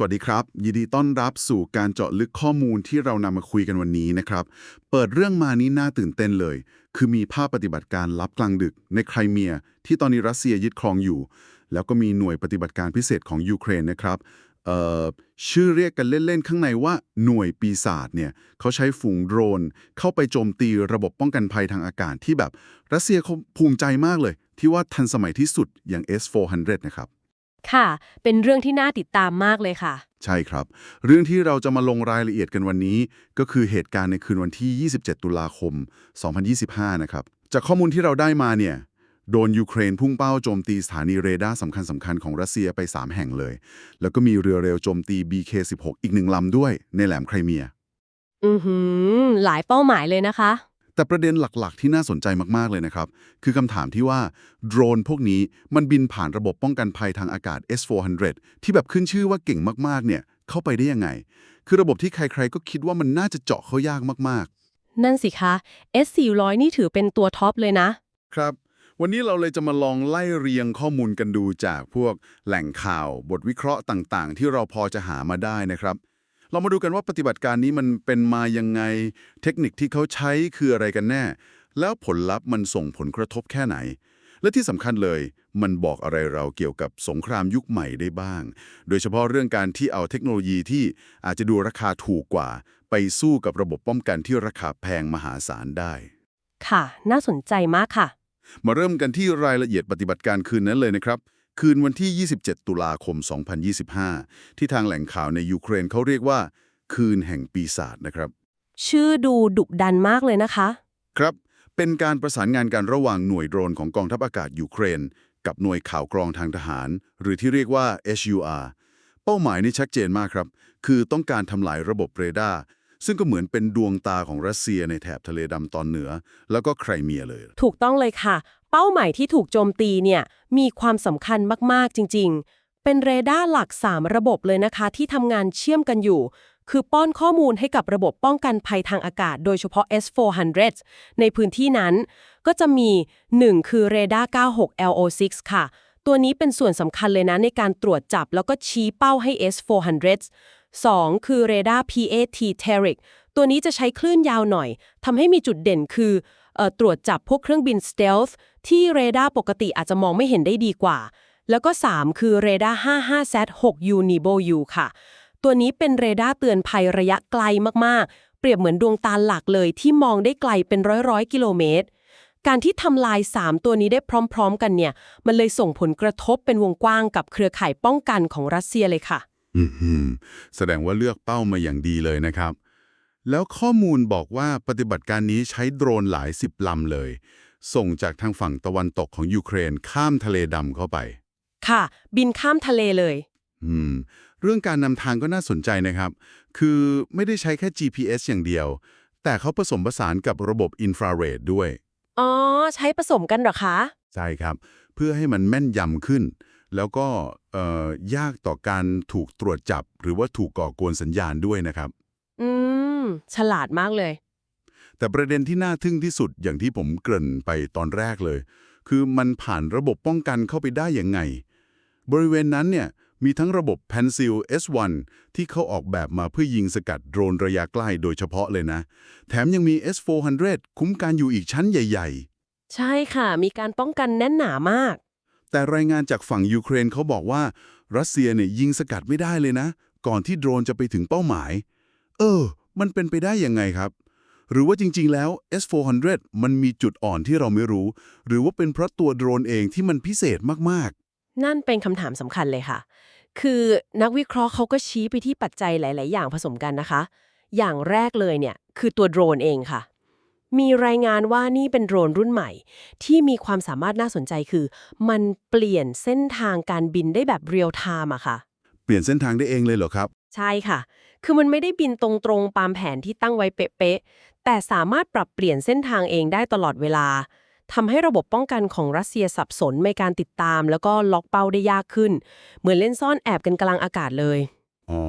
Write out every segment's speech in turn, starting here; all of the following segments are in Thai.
สวัสดีครับ ยินดีต้อนรับสู่การเจาะลึกข้อมูลที่เรานำมาคุยกันวันนี้นะครับ เปิดเรื่องมานี้น่าตื่นเต้นเลย คือมีภาพปฏิบัติการลับกลางดึกในไครเมีย ที่ตอนนี้รัสเซียยึดครองอยู่ แล้วก็มีหน่วยปฏิบัติการพิเศษของยูเครนนะครับชื่อเรียกกันเล่น ๆ ข้างในว่าหน่วยปีศาจเนี่ยเขาใช้ฝูงโดรน เข้าไปโจมตีระบบป้องกันภัยทางอากาศที่แบบรัสเซียเขาภูมิใจมากเลย ที่ว่าทันสมัยที่สุดอย่าง S-400 นะครับ ค่ะ เป็นเรื่องที่น่าติดตามมากเลยค่ะ ใช่ครับ เรื่องที่เราจะมาลงรายละเอียดกันวันนี้ ก็คือเหตุการณ์ในคืนวันที่ 27 ตุลาคม 2025 นะครับ จากข้อมูลที่เราได้มาเนี่ย โดนยูเครนพุ่งเป้าโจมตีสถานีเรดาร์สำคัญสำคัญๆของรัสเซียไป 3 แห่งเลย แล้วก็มีเรือเร็วโจมตี BK-16 อีกหนึ่งลำด้วยในแหลมไครเมีย อือหือ หลายเป้าหมายเลยนะคะ แต่ประเด็นหลักๆ ที่น่าสนใจมากๆเลยนะครับ คือคำถามที่ว่าโดรนพวกนี้มันบินผ่านระบบป้องกันภัยทางอากาศ S-400 ที่แบบขึ้นชื่อว่าเก่งมากๆเนี่ยเข้าไปได้ยังไง คือระบบที่ใครๆก็คิดว่ามันน่าจะเจาะเขายากมากนั่นสิคะ S400 นี่ถือเป็นตัวท็อปเลยนะๆครับ วันนี้เราเลยจะมาลองไล่เรียงข้อมูลกันดูจากพวกแหล่งข่าว บทวิเคราะห์ต่างๆ ที่เราพอจะหามาได้นะครับ เรามาดูกันว่าปฏิบัติการนี้มันเป็นมายังไง เทคนิคที่เขาใช้คืออะไรกันแน่ แล้วผลลัพธ์มันส่งผลกระทบแค่ไหน และที่สำคัญเลย มันบอกอะไรเราเกี่ยวกับสงครามยุคใหม่ได้บ้าง โดยเฉพาะเรื่องการที่เอาเทคโนโลยีที่อาจจะดูราคาถูกกว่า ไปสู้กับระบบป้องกันที่ราคาแพงมหาศาลได้ ค่ะ น่าสนใจมากค่ะ มาเริ่มกันที่รายละเอียดปฏิบัติการคืนนั้นเลยนะครับ คืนวันที่ 27 ตุลาคม 2025 ที่ทางแหล่งข่าวในยูเครนเขาเรียกว่า คืนแห่งปีศาจนะครับ ชื่อดูดุดันมากเลยนะคะ ครับ เป็นการประสานงานกันระหว่างหน่วยโดรนของกองทัพอากาศยูเครน กับหน่วยข่าวกรองทางทหาร หรือที่เรียกว่า HUR เป้าหมายนี่ชัดเจนมากครับ คือต้องการทำลายระบบเรดาร์ซึ่งก็เหมือนเป็นดวงตาของรัสเซียในแถบทะเลดำตอนเหนือ แล้วก็ไครเมียเลย ถูกต้องเลยค่ะ เป้าหมายที่ถูกโจมตีเนี่ยมีความสำคัญมากๆจริง ๆ เป็นเรดาร์หลัก 3 ระบบเลยนะคะ ที่ทำงานเชื่อมกันอยู่ คือป้อนข้อมูลให้กับระบบป้องกันภัยทางอากาศ โดยเฉพาะ S400 ในพื้นที่นั้น ก็จะมี 1 คือเรดาร์96 LO6 ค่ะ ตัวนี้เป็นส่วนสำคัญเลยนะในการตรวจจับแล้วก็ชี้เป้าให้ S400 2 คือเรดาร์ PATteric ตัวนี้จะใช้คลื่นยาวหน่อยทำให้มีจุดเด่นคือเอ่อตรวจจับพวกเครื่องบิน Stealth ที่เรดาร์ปกติอาจจะมองไม่เห็นได้ดีกว่า แล้วก็ 3 คือเรดาร์ 55Z6U Nibo U ค่ะ ตัวนี้เป็นเรดาร์เตือนภัยระยะไกลมากๆ เปรียบเหมือนดวงตาหลักเลยที่มองได้ไกลเป็นร้อยๆ กิโลเมตร การที่ทำลาย 3 ตัวนี้ได้พร้อม ๆ กันเนี่ย มันเลยส่งผลกระทบเป็นวงกว้างกับเครือข่ายป้องกันของรัสเซียเลยค่ะ อือหือแสดงว่าเลือกเป้ามาอย่างดีเลยนะครับแล้วข้อมูลบอกว่าปฏิบัติการนี้ใช้โดรนหลายสิบลำเลย ส่งจากทางฝั่งตะวันตกของยูเครนข้ามทะเลดำเข้าไป ค่ะ บินข้ามทะเลเลย อืม เรื่องการนำทางก็น่าสนใจนะครับ คือไม่ได้ใช้แค่ GPS อย่างเดียว แต่เขาผสมผสานกับระบบอินฟราเรดด้วย อ๋อ ใช้ผสมกันเหรอคะ ใช่ครับ เพื่อให้มันแม่นยำขึ้น แล้วก็เอ่อยากต่อการถูกตรวจจับ หรือว่าถูกก่อกวนสัญญาณด้วยนะครับ อืม ฉลาดมากเลย แต่ประเด็นที่น่าทึ่งที่สุดอย่างที่ผมเกริ่นไปตอนแรกเลย คือมันผ่านระบบป้องกันเข้าไปได้ยังไง บริเวณนั้นเนี่ยมีทั้งระบบ Pencil S1 ที่เขาออกแบบมาเพื่อยิงสกัดโดรนระยะใกล้โดยเฉพาะเลยนะ แถมยังมี S400 คุ้มกันอยู่อีกชั้นใหญ่ใช่ค่ะ มีการป้องกันแน่นหนามากๆแต่รายงานจากฝั่งยูเครนเขาบอกว่า รัสเซียเนี่ยยิงสกัดไม่ได้เลยนะ ก่อนที่โดรนจะไปถึงเป้าหมาย เออ มันเป็นไปได้ยังไงครับ หรือว่าจริง ๆ แล้ว S400 มันมีจุดอ่อนที่เราไม่รู้ หรือว่าเป็นเพราะตัวโดรนเองที่มันพิเศษมากนั่นเป็นคำถามสำคัญเลยค่ะ คือนักวิเคราะห์เขาก็ชี้ไปที่ปัจจัยหลาย ๆ อย่างผสมกันนะคะ อย่างแรกเลยเนี่ยคือตัวโดรนเองค่ะ มีรายงานว่านี่เป็นโดรนรุ่นใหม่ ที่มีความสามารถน่าสนใจคือ มันเปลี่ยนเส้นทางการบินได้แบบเรียลไทม์อะค่ะๆเปลี่ยนเส้นทางได้เองเลยเหรอครับ ใช่ค่ะคือมันไม่ได้บินตรงๆตามแผนที่ตั้งไว้เป๊ะๆ แต่สามารถปรับเปลี่ยนเส้นทางเองได้ตลอดเวลาทำให้ระบบป้องกันของรัสเซียสับสนในการติดตาม แล้วก็ล็อกเป้าได้ยากขึ้น เหมือนเล่นซ่อนแอบกันกลางอากาศเลย อ๋อ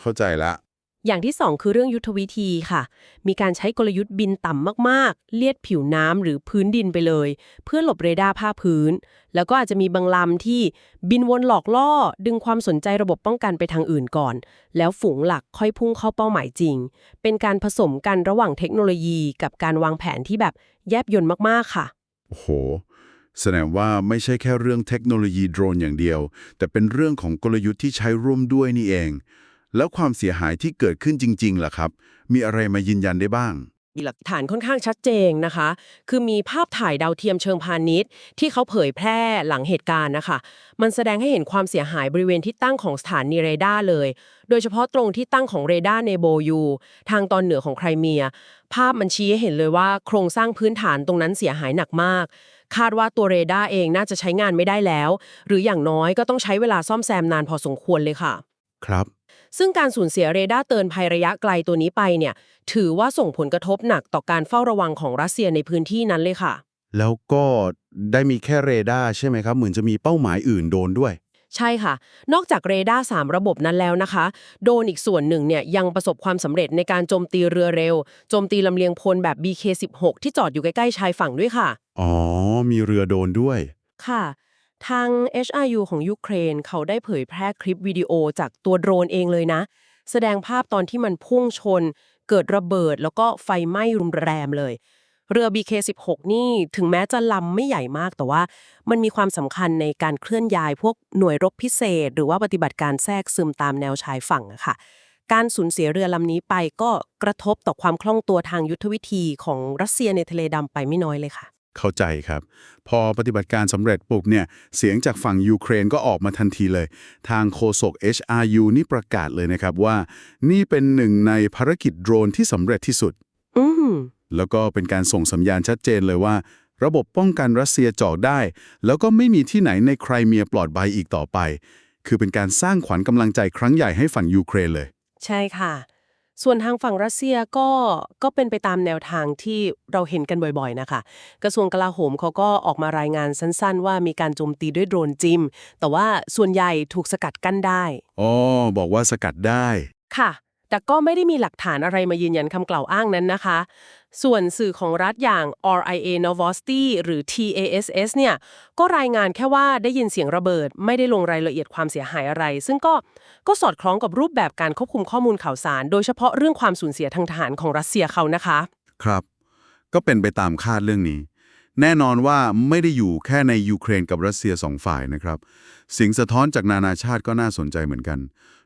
เข้าใจละ อย่างที่สองคือเรื่องยุทธวิธีค่ะ มีการใช้กลยุทธ์บินต่ำมากๆ เลียดผิวน้ำหรือพื้นดินไปเลย เพื่อหลบเรดาร์ภาคพื้น แล้วก็อาจจะมีบางลำที่บินวนหลอกล่อ ดึงความสนใจระบบป้องกันไปทางอื่นก่อน แล้วฝูงหลักค่อยพุ่งเข้าเป้าหมายจริง เป็นการผสมกันระหว่างเทคโนโลยีกับการวางแผนที่แบบแยบยลมากๆค่ะ โอ้โห แสดงว่าไม่ใช่แค่เรื่องเทคโนโลยีโดรนอย่างเดียว แต่เป็นเรื่องของกลยุทธ์ที่ใช้ร่วมด้วยนี่เอง แล้วความเสียหายที่เกิดขึ้นจริงๆล่ะครับ มีอะไรมายืนยันได้บ้าง มีหลักฐานค่อนข้างชัดเจนนะคะ คือมีภาพถ่ายดาวเทียมเชิงพาณิชย์ ที่เขาเผยแพร่หลังเหตุการณ์นะคะ มันแสดงให้เห็นความเสียหายบริเวณที่ตั้งของสถานีเรดาร์เลย โดยเฉพาะตรงที่ตั้งของเรดาร์ในโบยู ทางตอนเหนือของไครเมีย ภาพมันชี้ให้เห็นเลยว่าโครงสร้างพื้นฐานตรงนั้นเสียหายหนักมากคาดว่าตัวเรดาร์เองน่าจะใช้งานไม่ได้แล้ว หรืออย่างน้อยก็ต้องใช้เวลาซ่อมแซมนานพอสมควรเลยค่ะ ครับ ซึ่งการสูญเสียเรดาร์เตือนภัยระยะไกลตัวนี้ไปเนี่ย ถือว่าส่งผลกระทบหนักต่อการเฝ้าระวังของรัสเซียในพื้นที่นั้นเลยค่ะ แล้วก็ได้มีแค่เรดาร์ใช่ไหมครับ เหมือนจะมีเป้าหมายอื่นโดนด้วย ใช่ค่ะ นอกจากเรดาร์3ระบบนั้นแล้วนะคะ โดรนอีกส่วนหนึ่งเนี่ยยังประสบความสำเร็จในการโจมตีเรือเร็วโจมตีลำเลียงพลแบบ BK16 ที่จอดอยู่ใกล้ๆชายฝั่งด้วยค่ะ อ๋อ มีเรือโดนด้วย ค่ะ ทาง HRU ของยูเครน เขาได้เผยแพร่คลิปวิดีโอจากตัวโดรนเองเลยนะ แสดงภาพตอนที่มันพุ่งชน เกิดระเบิดแล้วก็ไฟไหม้รุนแรงเลย เรือ BK16 นี่ถึงแม้จะลำไม่ใหญ่มากแต่ว่ามันมีความสำคัญในการเคลื่อนย้ายพวกหน่วยรบพิเศษ หรือว่าปฏิบัติการแทรกซึมตามแนวชายฝั่งอะค่ะการสูญเสียเรือลำนี้ไปก็กระทบต่อความคล่องตัวทางยุทธวิธีของรัสเซียในทะเลดำไปไม่น้อยเลยค่ะ เข้าใจครับ พอปฏิบัติการสำเร็จปุ๊บเนี่ย เสียงจากฝั่งยูเครนก็ออกมาทันทีเลย ทางโฆษก HRU นี่ประกาศเลยนะครับว่า นี่เป็นหนึ่งในภารกิจโดรนที่สำเร็จที่สุด อืมแล้วก็เป็นการส่งสัญญาณชัดเจนเลยว่า ระบบป้องกันรัสเซียเจาะได้ แล้วก็ไม่มีที่ไหนในไครเมียปลอดภัยอีกต่อไป คือเป็นการสร้างขวัญกำลังใจครั้งใหญ่ให้ฝั่งยูเครนเลย ใช่ค่ะ ส่วนทางฝั่งรัสเซียก็ก็เป็นไปตามแนวทางที่เราเห็นกันบ่อยๆนะคะ กระทรวงกลาโหมเขาก็ออกมารายงานสั้นๆ ว่ามีการโจมตีด้วยโดรนจิม แต่ว่าส่วนใหญ่ถูกสกัดกั้นได้ อ๋อ บอกว่าสกัดได้ ค่ะ แต่ก็ไม่ได้มีหลักฐานอะไรมายืนยันคำกล่าวอ้างนั้นนะคะ ส่วนสื่อของรัฐอย่าง RIA Novosti หรือ TASS เนี่ย ก็รายงานแค่ว่าได้ยินเสียงระเบิด ไม่ได้ลงรายละเอียดความเสียหายอะไร ซึ่งก็ก็สอดคล้องกับรูปแบบการควบคุมข้อมูลข่าวสาร โดยเฉพาะเรื่องความสูญเสียทางทหารของรัสเซียเขานะคะ ครับ ก็เป็นไปตามคาดเรื่องนี้ แน่นอนว่าไม่ได้อยู่แค่ในยูเครนกับรัสเซียสองฝ่ายนะครับ สิ่งสะท้อนจากนานาชาติก็น่าสนใจเหมือนกัน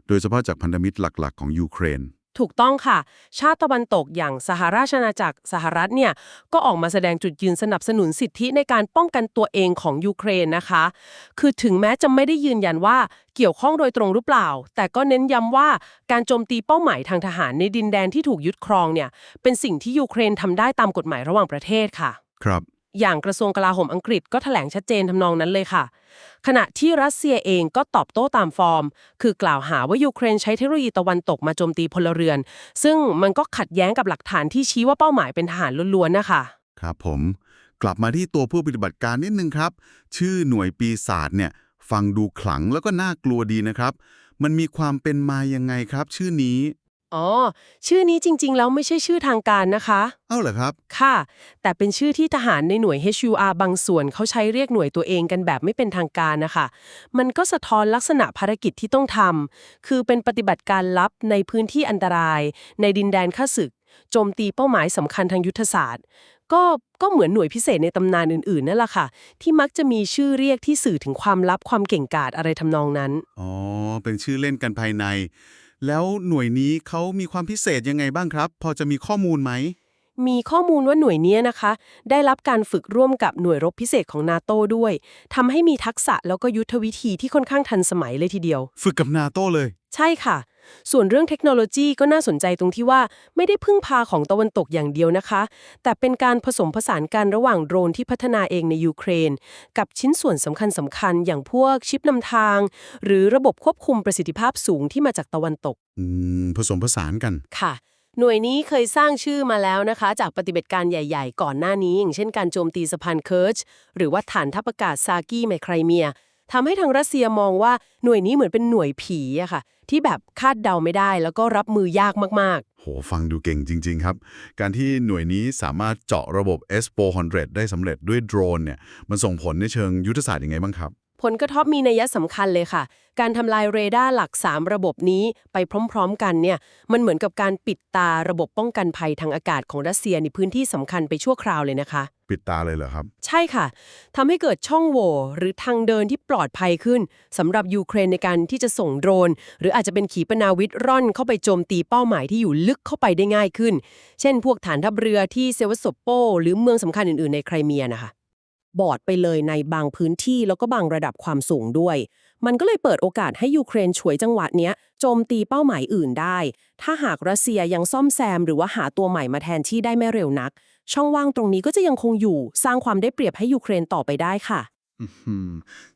โดยเฉพาะจากพันธมิตรหลักๆ ของยูเครน ถูกต้องค่ะ ชาติตะวันตกอย่างสหราชอาณาจักรสหรัฐเนี่ย ก็ออกมาแสดงจุดยืนสนับสนุนสิทธิในการป้องกันตัวเองของยูเครนนะคะ คือถึงแม้จะไม่ได้ยืนยันว่าเกี่ยวข้องโดยตรงหรือเปล่า แต่ก็เน้นย้ำว่าการโจมตีเป้าหมายทางทหารในดินแดนที่ถูกยึดครองเนี่ยเป็นสิ่งที่ยูเครนทำได้ตามกฎหมายระหว่างประเทศค่ะ ครับ อย่างกระทรวงกลาโหมอังกฤษก็แถลงชัดเจนทำนองนั้นเลยค่ะ ขณะที่รัสเซียเองก็ตอบโต้ตามฟอร์ม คือกล่าวหาว่ายูเครนใช้เทคโนโลยีตะวันตกมาโจมตีพลเรือน ซึ่งมันก็ขัดแย้งกับหลักฐานที่ชี้ว่าเป้าหมายเป็นทหารล้วนๆนะคะ ครับผม กลับมาที่ตัวผู้ปฏิบัติการนิดนึงครับ ชื่อหน่วยปีศาจเนี่ยฟังดูขลังแล้วก็น่ากลัวดีนะครับ มันมีความเป็นมายังไงครับ ชื่อนี้ อ๋อ ชื่อนี้จริง ๆ แล้วไม่ใช่ชื่อทางการนะคะ เอ้าเหรอครับ ค่ะ แต่เป็นชื่อที่ทหารในหน่วย HUR บางส่วนเขาใช้เรียกหน่วยตัวเองกันแบบไม่เป็นทางการนะคะ มันก็สะท้อนลักษณะภารกิจที่ต้องทำ คือเป็นปฏิบัติการลับในพื้นที่อันตราย ในดินแดนข้าศึก โจมตีเป้าหมายสำคัญทางยุทธศาสตร์ ก็ ก็เหมือนหน่วยพิเศษในตำนานอื่นๆนั่นแหละค่ะ ที่มักจะมีชื่อเรียกที่สื่อถึงความลับความเก่งกาจอะไรทำนองนั้น อ๋อ เป็นชื่อเล่นกันภายใน แล้วหน่วยนี้เขามีความพิเศษยังไงบ้างครับ พอจะมีข้อมูลไหม มีข้อมูลว่าหน่วยเนี้ยนะคะ ได้รับการฝึกร่วมกับหน่วยรบพิเศษของนาโต้ด้วยทำให้มีทักษะแล้วก็ยุทธวิธีที่ค่อนข้างทันสมัยเลยทีเดียว ฝึกกับนาโต้เลย ใช่ค่ะ ส่วนเรื่องเทคโนโลยีก็น่าสนใจตรงที่ว่าไม่ได้พึ่งพาของตะวันตกอย่างเดียวนะคะ แต่เป็นการผสมผสานกันระหว่างโดรนที่พัฒนาเองในยูเครน กับชิ้นส่วนสำคัญสำคัญอย่างพวกชิปนำทาง หรือระบบควบคุมประสิทธิภาพสูงที่มาจากตะวันตกอืมผสมผสานกันค่ะหน่วยนี้เคยสร้างชื่อมาแล้วนะคะ จากปฏิบัติการใหญ่ๆ ก่อนหน้านี้ อย่างเช่นการโจมตีสะพานเคิร์ชหรือว่าฐานทัพอากาศซากี้ในไครเมีย ทำให้ทางรัสเซียมองว่าหน่วยนี้เหมือนเป็นหน่วยผีอะค่ะ ที่แบบคาดเดาไม่ได้แล้วก็รับมือยากมากโห ฟังดูเก่งจริง ๆ ครับ การที่หน่วยนี้สามารถเจาะระบบ S-400 ได้สำเร็จด้วยโดรนเนี่ย มันส่งผลในเชิงยุทธศาสตร์ยังไงบ้างครับ ผลกระทบมีนัยสำคัญเลยค่ะ การทำลายเรดาร์หลัก 3 ระบบนี้ไปพร้อม ๆ กันเนี่ย มันเหมือนกับการปิดตาระบบป้องกันภัยทางอากาศของรัสเซียในพื้นที่สำคัญไปชั่วคราวเลยนะคะ ปิดตาเลยเหรอครับ ใช่ค่ะทำให้เกิดช่องโหว่หรือทางเดินที่ปลอดภัยขึ้นสำหรับยูเครนในการที่จะส่งโดรน หรืออาจจะเป็นขีปนาวิทร่อนเข้าไปโจมตีเป้าหมายที่อยู่ลึกเข้าไปได้ง่ายขึ้น เช่น พวกฐานทัพเรือที่เซวสโปหรือเมืองสำคัญอื่นๆในไครเมียนะคะ บอดไปเลยในบางพื้นที่แล้วก็บางระดับความสูงด้วย มันก็เลยเปิดโอกาสให้ยูเครนฉวยจังหวะเนี้ยโจมตีเป้าหมายอื่นได้ ถ้าหากรัสเซียยังซ่อมแซม หรือว่าหาตัวใหม่มาแทนที่ได้ไม่เร็วนัก ช่องว่างตรงนี้ก็จะยังคงอยู่ สร้างความได้เปรียบให้ยูเครนต่อไปได้ค่ะ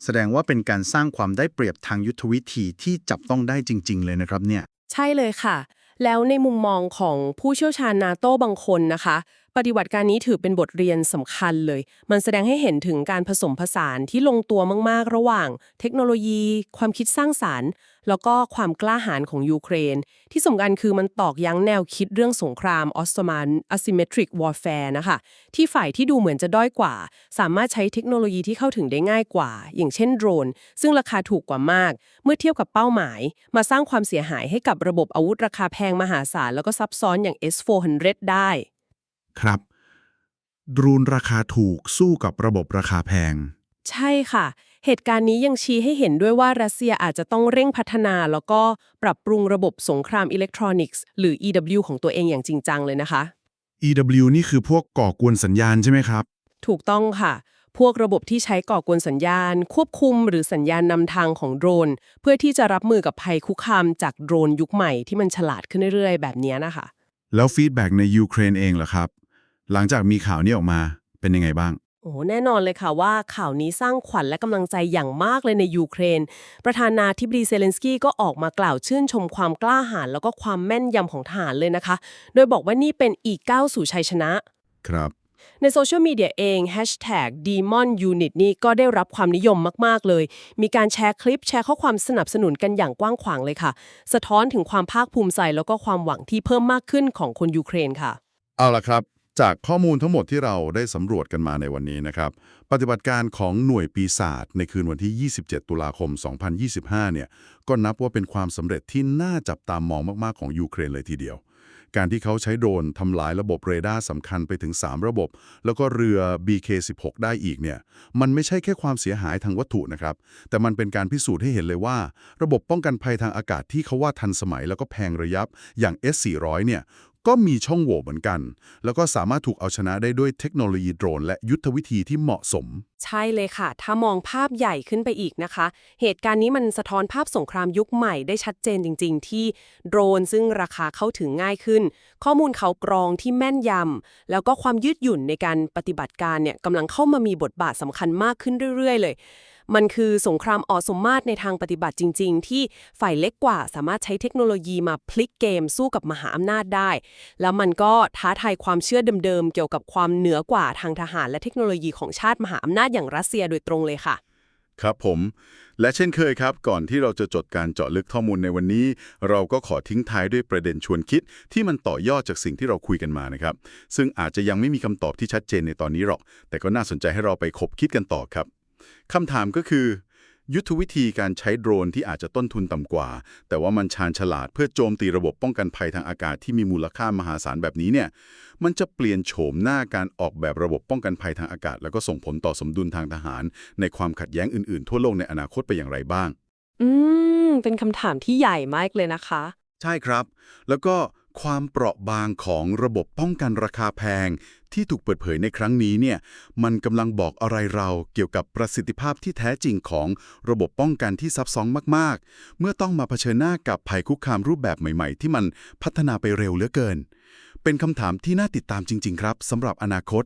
แสดงว่าเป็นการสร้างความได้เปรียบทางยุทธวิธีที่จับต้องได้จริง ๆ เลยนะครับเนี่ย ใช่เลยค่ะ แล้วในมุมมองของผู้เชี่ยวชาญนาโต้บางคนนะคะ ปฏิบัติการนี้ถือเป็นบทเรียนสำคัญเลย มันแสดงให้เห็นถึงการผสมผสานที่ลงตัวมาก ๆ ระหว่าง เทคโนโลยี ความคิดสร้างสารรค์ แล้วก็ความกล้าหาญของยูเครน ที่สำคัญคือมันตอกย้ำแนวคิดเรื่องสงครามออสมาน asymmetric warfare นะคะ ที่ฝ่ายที่ดูเหมือนจะด้อยกว่า สามารถใช้เทคโนโลยีที่เข้าถึงได้ง่ายกว่า อย่างเช่นโดรน ซึ่งราคาถูกกว่ามาก เมื่อเทียบกับเป้าหมาย มาสร้างความเสียหายให้กับระบบอาวุธราคาแพงมหาศาลแล้วก็ซับซ้อนอย่าง S-400 ได้ ครับดรูนราคาถูกสู้กับระบบราคาแพง ใช่ค่ะ เหตุการณ์นี้ยังชี้ให้เห็นด้วยว่ารัสเซียอาจจะต้องเร่งพัฒนา แล้วก็ปรับปรุงระบบสงครามอิเล็กทรอนิกส์หรือ EW ของตัวเองอย่างจริงจังเลยนะคะ EW นี่คือพวกก่อกวนสัญญาณใช่ไหมครับ ถูกต้องค่ะ พวกระบบที่ใช้ก่อกวนสัญญาณ ควบคุมหรือสัญญาณนำทางของโดรน เพื่อที่จะรับมือกับภัยคุกคามจากโดรนยุคใหม่ที่มันฉลาดขึ้นเรื่อยๆ แบบนี้นะคะ แล้วฟีดแบ็กในยูเครนเองเหรอครับ หลังจากมีข่าวนี้ออกมาเป็นยังไงบ้าง โอ้แน่นอนเลยค่ะว่าข่าวนี้สร้างขวัญและกำลังใจอย่างมากเลยในยูเครน ประธานาธิบดีเซเลนสกี้ก็ออกมากล่าวชื่นชมความกล้าหาญแล้วก็ความแม่นยำของทหารเลยนะคะ โดยบอกว่านี่เป็นอีกก้าวสู่ชัยชนะ ครับ ในโซเชียลมีเดียเอง Hashtag Demon Unit นี่ก็ได้รับความนิยมมาก ๆ เลย มีการแชร์คลิปแชร์ข้อความสนับสนุนกันอย่างกว้างขวางเลยค่ะ สะท้อนถึงความภาคภูมิใจแล้วก็ความหวังที่เพิ่มมากขึ้นของคนยูเครนค่ะ เอาละครับ จากข้อมูลทั้งหมดที่เราได้สำรวจกันมาในวันนี้นะครับ ปฏิบัติการของหน่วยปีศาจในคืนวันที่ 27 ตุลาคม 2025 เนี่ย ก็นับว่าเป็นความสำเร็จที่น่าจับตามองมาก ๆ ของยูเครนเลยทีเดียว การที่เขาใช้โดรนทำลายระบบเรดาร์สำคัญไปถึง 3 ระบบ แล้วก็เรือ BK-16 ได้อีกเนี่ย มันไม่ใช่แค่ความเสียหายทางวัตถุนะครับ แต่มันเป็นการพิสูจน์ให้เห็นเลยว่า ระบบป้องกันภัยทางอากาศที่เขาว่าทันสมัยแล้วก็แพงระยับอย่าง S400 เนี่ย ก็มีช่องโหว่เหมือนกัน แล้วก็สามารถถูกเอาชนะได้ด้วยเทคโนโลยีโดรน และยุทธวิธีที่เหมาะสม ใช่เลยค่ะ ถ้ามองภาพใหญ่ขึ้นไปอีกนะคะ เหตุการณ์นี้มันสะท้อนภาพสงครามยุคใหม่ได้ชัดเจนจริง ๆ ที่โดรนซึ่งราคาเข้าถึงง่ายขึ้น ข้อมูลเขากรองที่แม่นยำแล้วก็ความยืดหยุ่นในการปฏิบัติการเนี่ยกำลังเข้ามามีบทบาทสำคัญมากขึ้นเรื่อย ๆ เลย มันคือสงครามออสมมาตรในทางปฏิบัติจริง ๆ ที่ฝ่ายเล็กกว่าสามารถใช้เทคโนโลยีมาพลิกเกมสู้กับมหาอำนาจได้ แล้วมันก็ท้าทายความเชื่อเดิมๆ เกี่ยวกับความเหนือกว่าทางทหารและเทคโนโลยีของชาติมหาอำนาจอย่างรัสเซียโดยตรงเลยค่ะ ครับผม และเช่นเคยครับ ก่อนที่เราจะจดการเจาะลึกข้อมูลในวันนี้ เราก็ขอทิ้งท้ายด้วยประเด็นชวนคิด ที่มันต่อยอดจากสิ่งที่เราคุยกันมานะครับ ซึ่งอาจจะยังไม่มีคำตอบที่ชัดเจนในตอนนี้หรอก แต่ก็น่าสนใจให้เราไปคบคิดกันต่อครับ คำถามก็คือ ยุทธวิธีการใช้โดรนที่อาจจะต้นทุนต่ำกว่า แต่ว่ามันชาญฉลาดเพื่อโจมตีระบบป้องกันภัยทางอากาศที่มีมูลค่ามหาศาลแบบนี้เนี่ย มันจะเปลี่ยนโฉมหน้าการออกแบบระบบป้องกันภัยทางอากาศ แล้วก็ส่งผลต่อสมดุลทางทหาร ในความขัดแย้งอื่นๆ ทั่วโลกในอนาคตไปอย่างไรบ้าง อืม เป็นคำถามที่ใหญ่มากเลยนะคะ ใช่ครับ แล้วก็ ความเปราะบางของระบบป้องกันราคาแพง ที่ถูกเปิดเผยในครั้งนี้เนี่ยมันกำลังบอกอะไรเราเกี่ยวกับประสิทธิภาพที่แท้จริงของระบบป้องกันที่ซับซ้อนมากๆ เมื่อต้องมาเผชิญหน้ากับภัยคุกคามรูปแบบใหม่ๆ ที่มันพัฒนาไปเร็วเหลือเกิน เป็นคำถามที่น่าติดตามจริง ๆ ครับสำหรับอนาคต